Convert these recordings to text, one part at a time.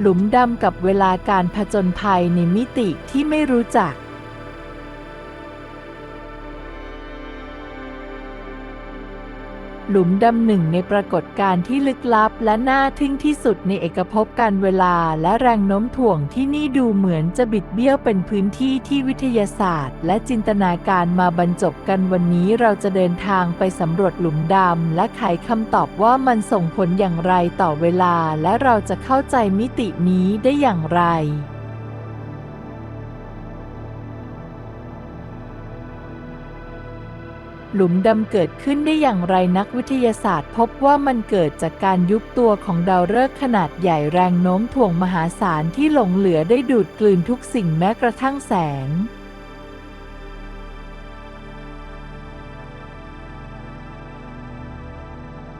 หลุมดำกับเวลาการผจญภัยในมิติที่ไม่รู้จัก หลุมดำหนึ่งในปรากฏการณ์ที่ลึกลับและน่าทึ่งที่สุดในเอกภพการเวลาและแรงโน้มถ่วงที่นี่ดูเหมือนจะบิดเบี้ยวเป็นพื้นที่ที่วิทยาศาสตร์ และจินตนาการมาบรรจบกันวันนี้เราจะเดินทางไปสำรวจหลุมดำและไขคำตอบว่ามันส่งผลอย่างไรต่อเวลา และเราจะเข้าใจมิตินี้ได้อย่างไร หลุมดำเกิดขึ้นได้อย่างไรนักวิทยาศาสตร์พบว่ามันเกิดจากการยุบตัวของดาวฤกษ์ขนาดใหญ่แรงโน้มถ่วงมหาศาลที่หลงเหลือได้ดูดกลืนทุกสิ่งแม้กระทั่งแสง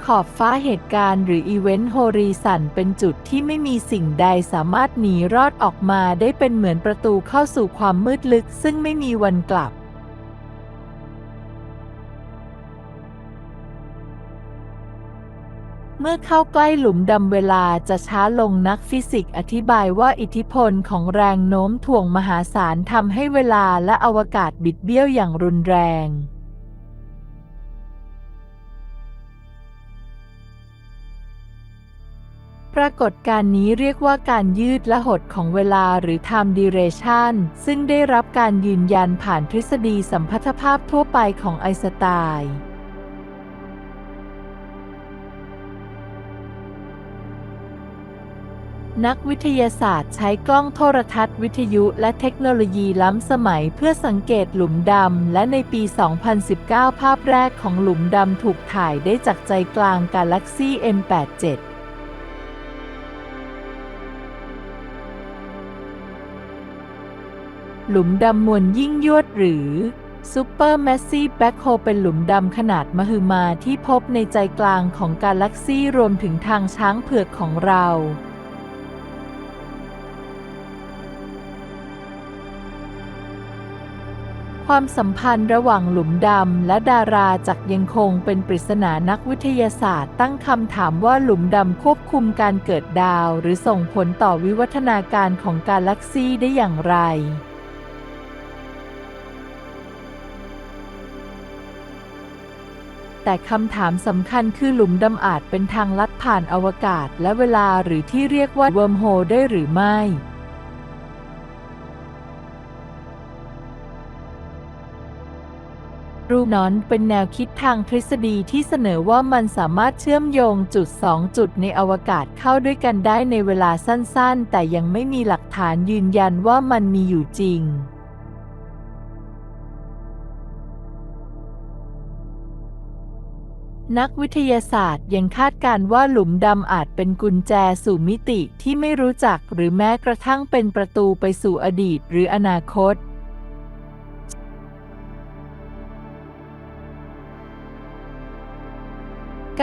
ขอบฟ้าเหตุการณ์หรืออีเวนต์โฮริสันเป็นจุดที่ไม่มีสิ่งใดสามารถหนีรอดออกมาได้เป็นเหมือนประตูเข้าสู่ความมืดลึกซึ่งไม่มีวันกลับ มื่อเข้าใกล้หลุมดำเวลาจะช้าลงนักฟิสิกส์อธิบายว่าอิทธิพลของแรงโน้มถ่วงมหาศาลทำให้เวลาและอวกาศบิดเบี้ยวอย่างรุนแรงปรากฏการณ์นี้เรียกว่าการยืดและหดของเวลาหรือ time dilation ซึ่งได้รับการยืนยันผ่านทฤษฎีสัมพัทธภาพทั่วไปของไอน์สไตน์ นักวิทยาศาสตร์ใช้กล้องโทรทัศน์วิทยุและเทคโนโลยีล้ำสมัยเพื่อสังเกตหลุมดำ และในปี 2019 ภาพแรกของหลุมดำถูกถ่ายได้จากใจกลางกาแล็กซี่ M87 หลุมดำมวลยิ่งยวดหรือ Super Massive Black Hole เป็นหลุมดำขนาดมหึมาที่พบในใจกลางของกาแล็กซี่รวมถึงทางช้างเผือกของเรา ความสัมพันธ์ระหว่างหลุมดำและดาราจักยังคงเป็นปริศนานักวิทยาศาสตร์ ตั้งคำถามว่าหลุมดำควบคุมการเกิดดาว หรือส่งผลต่อวิวัฒนาการของกาแล็กซี่ได้อย่างไรแต่คำถามสำคัญคือหลุมดำอาจเป็นทางลัดผ่านอวกาศและเวลาหรือที่เรียกว่าเวิร์มโฮลได้หรือไม่ รูปนอนเป็นแนวคิดทางทฤษฎีที่เสนอว่ามันสามารถเชื่อมโยงจุดสองจุดในอวกาศเข้าด้วยกันได้ในเวลาสั้นๆ แต่ยังไม่มีหลักฐานยืนยันว่ามันมีอยู่จริงนักวิทยาศาสตร์ยังคาดการณ์ว่าหลุมดำอาจเป็นกุญแจสู่มิติที่ไม่รู้จักหรือแม้กระทั่งเป็นประตูไปสู่อดีตหรืออนาคต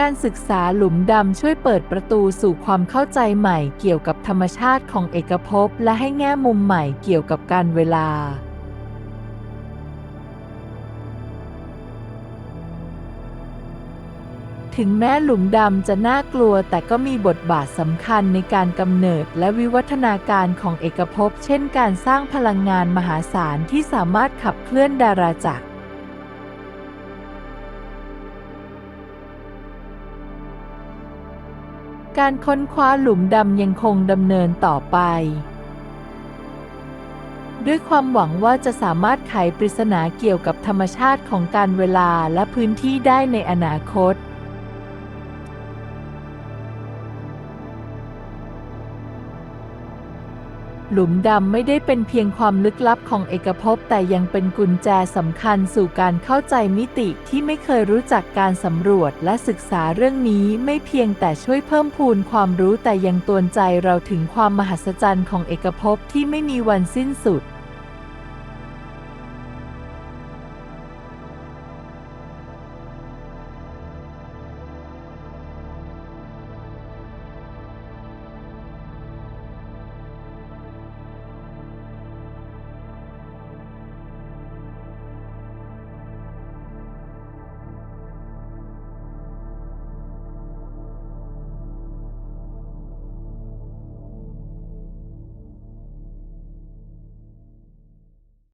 การศึกษาหลุมดำช่วยเปิดประตูสู่ความเข้าใจใหม่เกี่ยวกับธรรมชาติของเอกภพและให้แง่มุมใหม่เกี่ยวกับการเวลา ถึงแม้หลุมดำจะน่ากลัวแต่ก็มีบทบาทสำคัญในการกำเนิดและวิวัฒนาการของเอกภพ เช่นการสร้างพลังงานมหาศาลที่สามารถขับเคลื่อนดาราจักร การค้นคว้าหลุมดำยังคงดำเนินต่อไป ด้วยความหวังว่าจะสามารถไขปริศนาเกี่ยวกับธรรมชาติของการเวลาและพื้นที่ได้ในอนาคต หลุมดำไม่ได้เป็นเพียงความลึกลับของเอกภพแต่ยังเป็นกุญแจสำคัญสู่การเข้าใจมิติที่ไม่เคยรู้จักการสำรวจและศึกษาเรื่องนี้ไม่เพียงแต่ช่วยเพิ่มพูนความรู้แต่ยังตวนใจเราถึงความมหัศจรรย์ของเอกภพที่ไม่มีวันสิ้นสุด